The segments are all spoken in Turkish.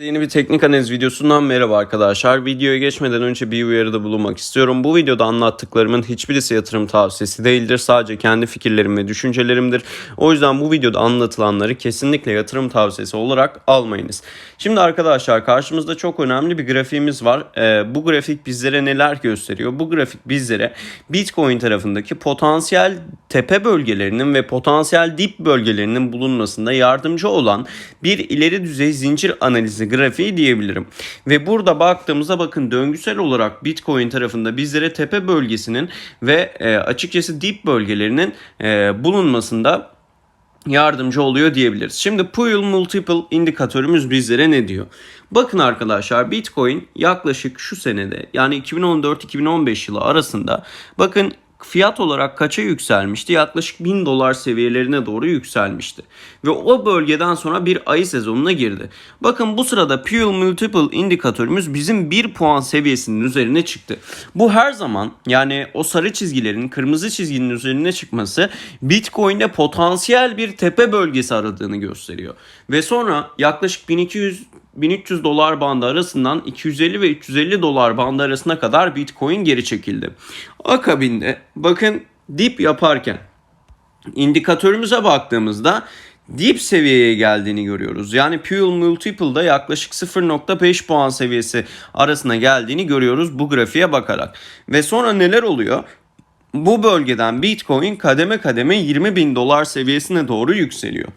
Yeni bir teknik analiz videosundan merhaba arkadaşlar. Videoya geçmeden önce bir uyarıda bulunmak istiyorum. Bu videoda anlattıklarımın hiçbirisi yatırım tavsiyesi değildir. Sadece kendi fikirlerim ve düşüncelerimdir. O yüzden bu videoda anlatılanları kesinlikle yatırım tavsiyesi olarak almayınız. Şimdi arkadaşlar karşımızda çok önemli bir grafiğimiz var. Ee, bu grafik bizlere neler gösteriyor? Bu grafik bizlere Bitcoin tarafındaki potansiyel tepe bölgelerinin ve potansiyel dip bölgelerinin bulunmasında yardımcı olan bir ileri düzey zincir analizi grafiği diyebilirim. Ve burada baktığımızda bakın döngüsel olarak Bitcoin tarafında bizlere tepe bölgesinin ve e, açıkçası dip bölgelerinin e, bulunmasında yardımcı oluyor diyebiliriz. Şimdi Puel Multiple indikatörümüz bizlere ne diyor? Bakın arkadaşlar Bitcoin yaklaşık şu senede yani 2014-2015 yılı arasında bakın fiyat olarak kaça yükselmişti? Yaklaşık 1000 dolar seviyelerine doğru yükselmişti. Ve o bölgeden sonra bir ayı sezonuna girdi. Bakın bu sırada Puel Multiple indikatörümüz bizim 1 puan seviyesinin üzerine çıktı. Bu her zaman yani o sarı çizgilerin kırmızı çizginin üzerine çıkması Bitcoin'de potansiyel bir tepe bölgesi aradığını gösteriyor. Ve sonra yaklaşık 1200 1300 dolar bandı arasından 250 ve 350 dolar bandı arasına kadar Bitcoin geri çekildi. Akabinde bakın dip yaparken indikatörümüze baktığımızda dip seviyeye geldiğini görüyoruz. Yani Puel Multiple'da yaklaşık 0.5 puan seviyesi arasına geldiğini görüyoruz bu grafiğe bakarak. Ve sonra neler oluyor? Bu bölgeden Bitcoin kademe kademe 20 bin dolar seviyesine doğru yükseliyor.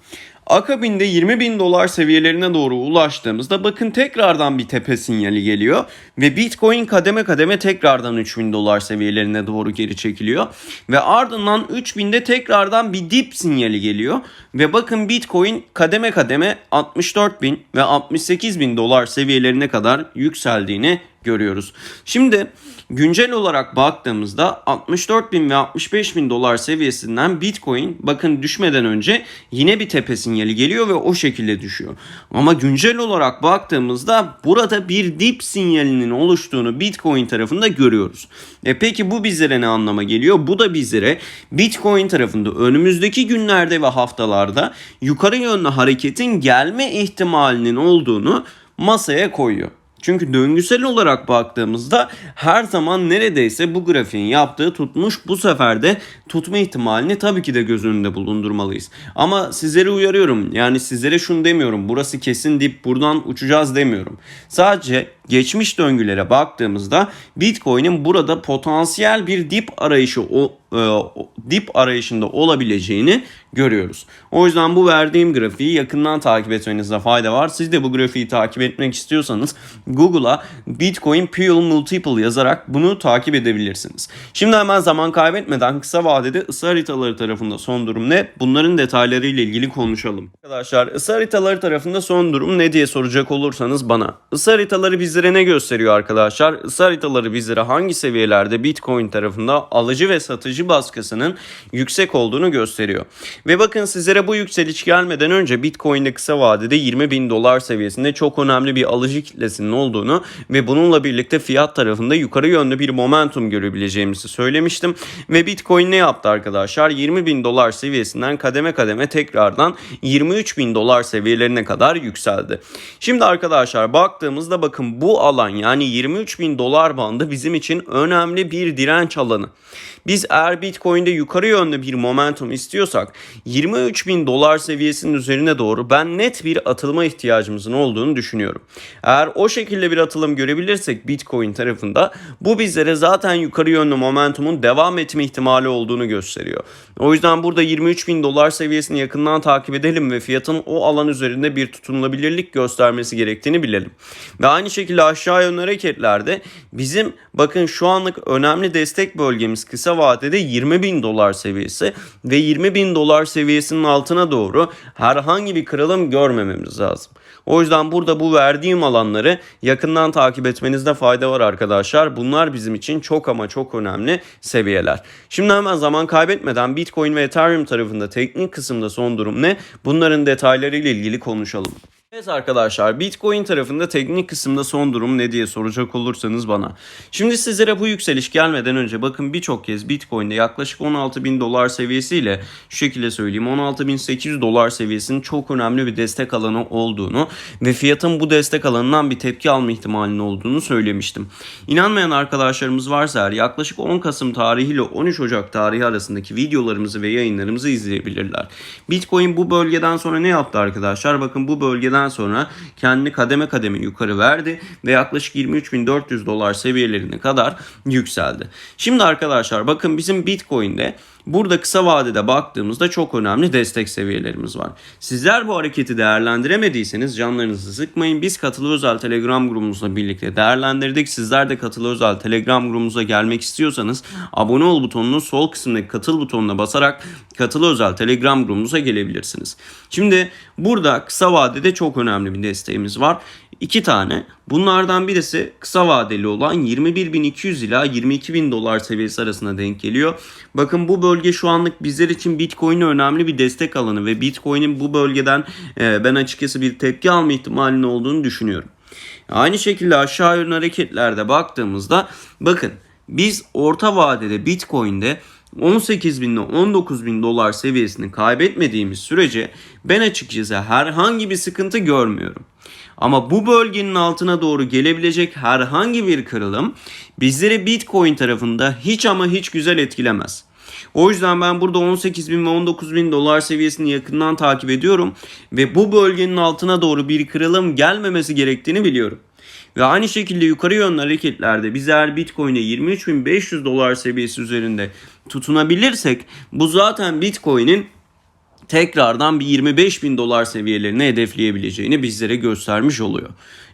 Akabinde 20 bin dolar seviyelerine doğru ulaştığımızda bakın tekrardan bir tepe sinyali geliyor ve Bitcoin kademe kademe tekrardan 3 bin dolar seviyelerine doğru geri çekiliyor ve ardından 3000'de tekrardan bir dip sinyali geliyor ve bakın Bitcoin kademe kademe 64 bin ve 68 bin dolar seviyelerine kadar yükseldiğini görüyoruz. Şimdi güncel olarak baktığımızda 64 bin ve 65 bin dolar seviyesinden Bitcoin bakın düşmeden önce yine bir tepe sinyali geliyor ve o şekilde düşüyor. Ama güncel olarak baktığımızda burada bir dip sinyalinin oluştuğunu Bitcoin tarafında görüyoruz. E peki bu bizlere ne anlama geliyor? Bu da bizlere Bitcoin tarafında önümüzdeki günlerde ve haftalarda yukarı yönlü hareketin gelme ihtimalinin olduğunu masaya koyuyor. Çünkü döngüsel olarak baktığımızda her zaman neredeyse bu grafiğin yaptığı tutmuş bu sefer de tutma ihtimalini tabii ki de göz önünde bulundurmalıyız. Ama sizleri uyarıyorum yani sizlere şunu demiyorum burası kesin dip buradan uçacağız demiyorum. Sadece geçmiş döngülere baktığımızda Bitcoin'in burada potansiyel bir dip arayışı o, e, dip arayışında olabileceğini görüyoruz. O yüzden bu verdiğim grafiği yakından takip etmenizde fayda var. Siz de bu grafiği takip etmek istiyorsanız Google'a Bitcoin Puel Multiple yazarak bunu takip edebilirsiniz. Şimdi hemen zaman kaybetmeden kısa vadede ısı haritaları tarafında son durum ne? Bunların detayları ile ilgili konuşalım. Arkadaşlar ısı haritaları tarafında son durum ne diye soracak olursanız bana. Isı haritaları bizlere ne gösteriyor arkadaşlar? Isı haritaları bizlere hangi seviyelerde Bitcoin tarafında alıcı ve satıcı baskısının yüksek olduğunu gösteriyor. Ve bakın sizlere bu yükseliş gelmeden önce Bitcoin'de kısa vadede 20 bin dolar seviyesinde çok önemli bir alıcı kitlesinin olduğunu ve bununla birlikte fiyat tarafında yukarı yönlü bir momentum görebileceğimizi söylemiştim. Ve Bitcoin ne yaptı arkadaşlar? 20 bin dolar seviyesinden kademe kademe tekrardan 23 bin dolar seviyelerine kadar yükseldi. Şimdi arkadaşlar baktığımızda bakın bu alan yani 23 bin dolar bandı bizim için önemli bir direnç alanı. Biz eğer Bitcoin'de yukarı yönlü bir momentum istiyorsak 23 bin dolar seviyesinin üzerine doğru ben net bir atılma ihtiyacımızın olduğunu düşünüyorum. Eğer o şekilde bir atılım görebilirsek Bitcoin tarafında bu bizlere zaten yukarı yönlü momentumun devam etme ihtimali olduğunu gösteriyor. O yüzden burada 23 bin dolar seviyesini yakından takip edelim ve fiyatın o alan üzerinde bir tutunulabilirlik göstermesi gerektiğini bilelim. Ve aynı şekilde aşağı yönlü hareketlerde bizim bakın şu anlık önemli destek bölgemiz kısa vadede 20 bin dolar seviyesi ve 20 bin dolar seviyesinin altına doğru herhangi bir kırılım görmememiz lazım. O yüzden burada bu verdiğim alanları yakından takip etmenizde fayda var arkadaşlar. Bunlar bizim için çok ama çok önemli seviyeler. Şimdi hemen zaman kaybetmeden Bitcoin ve Ethereum tarafında teknik kısımda son durum ne? Bunların detaylarıyla ilgili konuşalım. Evet arkadaşlar Bitcoin tarafında teknik kısımda son durum ne diye soracak olursanız bana. Şimdi sizlere bu yükseliş gelmeden önce bakın birçok kez Bitcoin'de yaklaşık 16 bin dolar seviyesiyle şu şekilde söyleyeyim 16.800 dolar seviyesinin çok önemli bir destek alanı olduğunu ve fiyatın bu destek alanından bir tepki alma ihtimalinin olduğunu söylemiştim. İnanmayan arkadaşlarımız varsa eğer yaklaşık 10 Kasım tarihi ile 13 Ocak tarihi arasındaki videolarımızı ve yayınlarımızı izleyebilirler. Bitcoin bu bölgeden sonra ne yaptı arkadaşlar? Bakın bu bölgeden sonra kendini kademe kademe yukarı verdi ve yaklaşık 23.400 dolar seviyelerine kadar yükseldi. Şimdi arkadaşlar bakın bizim Bitcoin'de Burada kısa vadede baktığımızda çok önemli destek seviyelerimiz var. Sizler bu hareketi değerlendiremediyseniz canlarınızı sıkmayın. Biz Katılı Özel Telegram grubumuzla birlikte değerlendirdik. Sizler de Katılı Özel Telegram grubumuza gelmek istiyorsanız abone ol butonunun sol kısmındaki katıl butonuna basarak Katılı Özel Telegram grubumuza gelebilirsiniz. Şimdi burada kısa vadede çok önemli bir desteğimiz var. İki tane. Bunlardan birisi kısa vadeli olan 21.200 ila 22.000 dolar seviyesi arasında denk geliyor. Bakın bu bölge şu anlık bizler için Bitcoin'e önemli bir destek alanı ve Bitcoin'in bu bölgeden e, ben açıkçası bir tepki alma ihtimalinin olduğunu düşünüyorum. Aynı şekilde aşağı yönlü hareketlerde baktığımızda bakın biz orta vadede Bitcoin'de 18 bin ile 19 bin dolar seviyesini kaybetmediğimiz sürece ben açıkçası herhangi bir sıkıntı görmüyorum. Ama bu bölgenin altına doğru gelebilecek herhangi bir kırılım bizleri Bitcoin tarafında hiç ama hiç güzel etkilemez. O yüzden ben burada 18 bin ve 19 bin dolar seviyesini yakından takip ediyorum ve bu bölgenin altına doğru bir kırılım gelmemesi gerektiğini biliyorum. Ve aynı şekilde yukarı yönlü hareketlerde biz eğer Bitcoin'e 23.500 dolar seviyesi üzerinde tutunabilirsek bu zaten Bitcoin'in tekrardan bir 25 bin dolar seviyelerine hedefleyebileceğini bizlere göstermiş oluyor.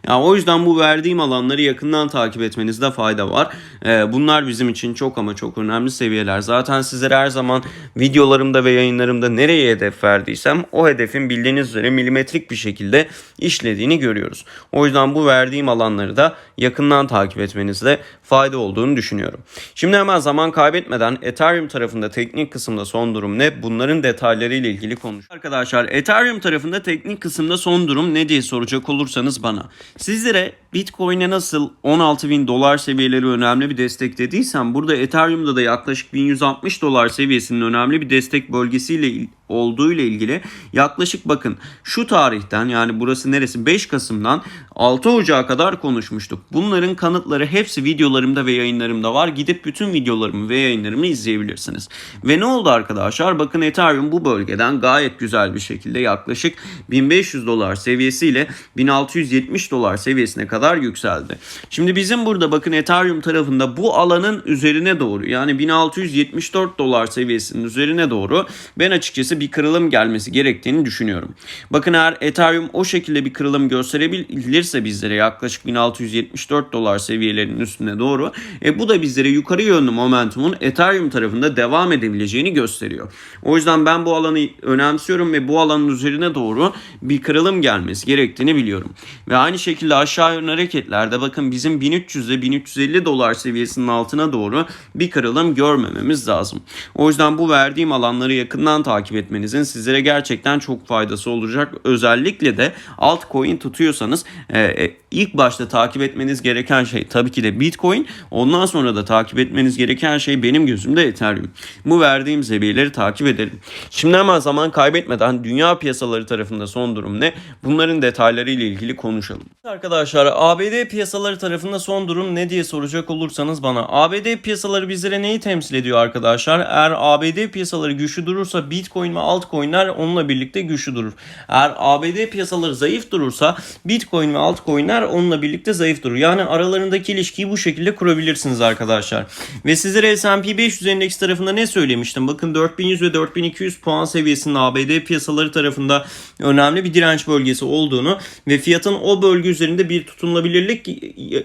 Yani o yüzden bu verdiğim alanları yakından takip etmenizde fayda var. Ee, bunlar bizim için çok ama çok önemli seviyeler. Zaten sizlere her zaman videolarımda ve yayınlarımda nereye hedef verdiysem o hedefin bildiğiniz üzere milimetrik bir şekilde işlediğini görüyoruz. O yüzden bu verdiğim alanları da yakından takip etmenizde fayda olduğunu düşünüyorum. Şimdi hemen zaman kaybetmeden Ethereum tarafında teknik kısımda son durum ne? Bunların detaylarıyla ilgili konuş. Arkadaşlar Ethereum tarafında teknik kısımda son durum ne diye soracak olursanız bana. Sizlere Bitcoin'e nasıl 16 bin dolar seviyeleri önemli bir destek dediysem burada Ethereum'da da yaklaşık 1160 dolar seviyesinin önemli bir destek bölgesiyle olduğu ile ilgili yaklaşık bakın şu tarihten yani burası neresi 5 Kasım'dan 6 Ocağı kadar konuşmuştuk. Bunların kanıtları hepsi videolarımda ve yayınlarımda var. Gidip bütün videolarımı ve yayınlarımı izleyebilirsiniz. Ve ne oldu arkadaşlar? Bakın Ethereum bu bölgeden gayet güzel bir şekilde yaklaşık 1500 dolar seviyesiyle 1670 dolar seviyesine kadar yükseldi. Şimdi bizim burada bakın Ethereum tarafında bu alanın üzerine doğru yani 1674 dolar seviyesinin üzerine doğru ben açıkçası bir kırılım gelmesi gerektiğini düşünüyorum. Bakın eğer Ethereum o şekilde bir kırılım gösterebilirse bizlere yaklaşık 1674 dolar seviyelerinin üstüne doğru e, bu da bizlere yukarı yönlü momentumun Ethereum tarafında devam edebileceğini gösteriyor. O yüzden ben bu alanı önemsiyorum ve bu alanın üzerine doğru bir kırılım gelmesi gerektiğini biliyorum. Ve aynı şekilde aşağı yönlü hareketlerde bakın bizim 1300 ile 1350 dolar seviyesinin altına doğru bir kırılım görmememiz lazım. O yüzden bu verdiğim alanları yakından takip etmenizin sizlere gerçekten çok faydası olacak. Özellikle de altcoin tutuyorsanız e, ilk başta takip etmeniz gereken şey tabii ki de Bitcoin. Ondan sonra da takip etmeniz gereken şey benim gözümde Ethereum. Bu verdiğim seviyeleri takip edelim. Şimdi hemen zaman kaybetmeden dünya piyasaları tarafında son durum ne? Bunların detayları ile ilgili konuşalım. Arkadaşlar ABD piyasaları tarafında son durum ne diye soracak olursanız bana. ABD piyasaları bizlere neyi temsil ediyor arkadaşlar? Eğer ABD piyasaları güçlü durursa Bitcoin ve altcoin'ler onunla birlikte güçlü durur. Eğer ABD piyasaları zayıf durursa Bitcoin ve altcoin'ler onunla birlikte zayıf durur. Yani aralarındaki ilişkiyi bu şekilde kurabilirsiniz arkadaşlar. Ve sizlere S&P 500 endeks tarafında ne söylemiştim? Bakın 4100 ve 4200 puan seviyesinin ABD piyasaları tarafında önemli bir direnç bölgesi olduğunu ve fiyatın o bölge üzerinde bir tutunulabilirlik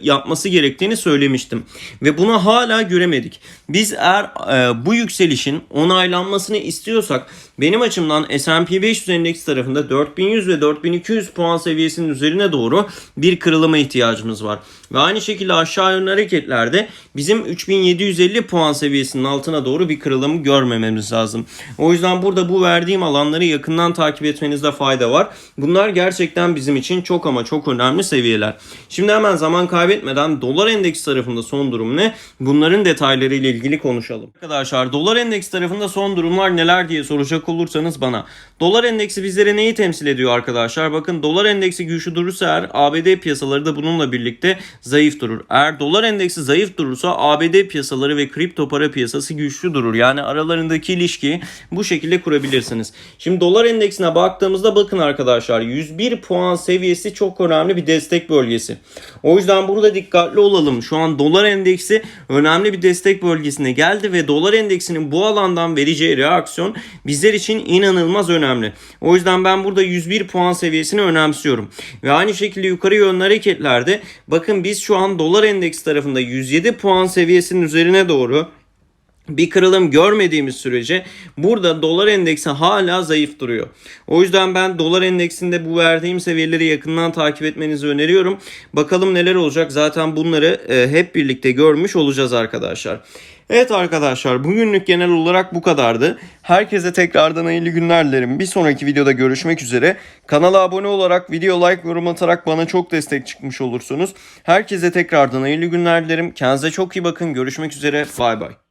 yapması gerektiğini söylemiştim. Ve bunu hala göremedik. Biz eğer e, bu yükselişin onaylanmasını istiyorsak Benim açımdan S&P 500 endeks tarafında 4100 ve 4200 puan seviyesinin üzerine doğru bir kırılıma ihtiyacımız var. Ve aynı şekilde aşağı yönlü hareketlerde bizim 3750 puan seviyesinin altına doğru bir kırılım görmememiz lazım. O yüzden burada bu verdiğim alanları yakından takip etmenizde fayda var. Bunlar gerçekten bizim için çok ama çok önemli seviyeler. Şimdi hemen zaman kaybetmeden dolar endeks tarafında son durum ne? Bunların detayları ile ilgili konuşalım. Arkadaşlar dolar endeks tarafında son durumlar neler diye soracak olursanız bana. Dolar endeksi bizlere neyi temsil ediyor arkadaşlar? Bakın dolar endeksi güçlü durursa eğer ABD piyasaları da bununla birlikte zayıf durur. Eğer dolar endeksi zayıf durursa ABD piyasaları ve kripto para piyasası güçlü durur. Yani aralarındaki ilişkiyi bu şekilde kurabilirsiniz. Şimdi dolar endeksine baktığımızda bakın arkadaşlar 101 puan seviyesi çok önemli bir destek bölgesi. O yüzden burada dikkatli olalım. Şu an dolar endeksi önemli bir destek bölgesine geldi ve dolar endeksinin bu alandan vereceği reaksiyon bizler için inanılmaz önemli. O yüzden ben burada 101 puan seviyesini önemsiyorum. Ve aynı şekilde yukarı yönlü hareketlerde bakın biz şu an dolar endeks tarafında 107 puan seviyesinin üzerine doğru bir kırılım görmediğimiz sürece burada dolar endeksi hala zayıf duruyor. O yüzden ben dolar endeksinde bu verdiğim seviyeleri yakından takip etmenizi öneriyorum. Bakalım neler olacak. Zaten bunları e, hep birlikte görmüş olacağız arkadaşlar. Evet arkadaşlar bugünlük genel olarak bu kadardı. Herkese tekrardan hayırlı günler dilerim. Bir sonraki videoda görüşmek üzere. Kanala abone olarak, video like, yorum atarak bana çok destek çıkmış olursunuz. Herkese tekrardan hayırlı günler dilerim. Kendinize çok iyi bakın. Görüşmek üzere. Bay bay.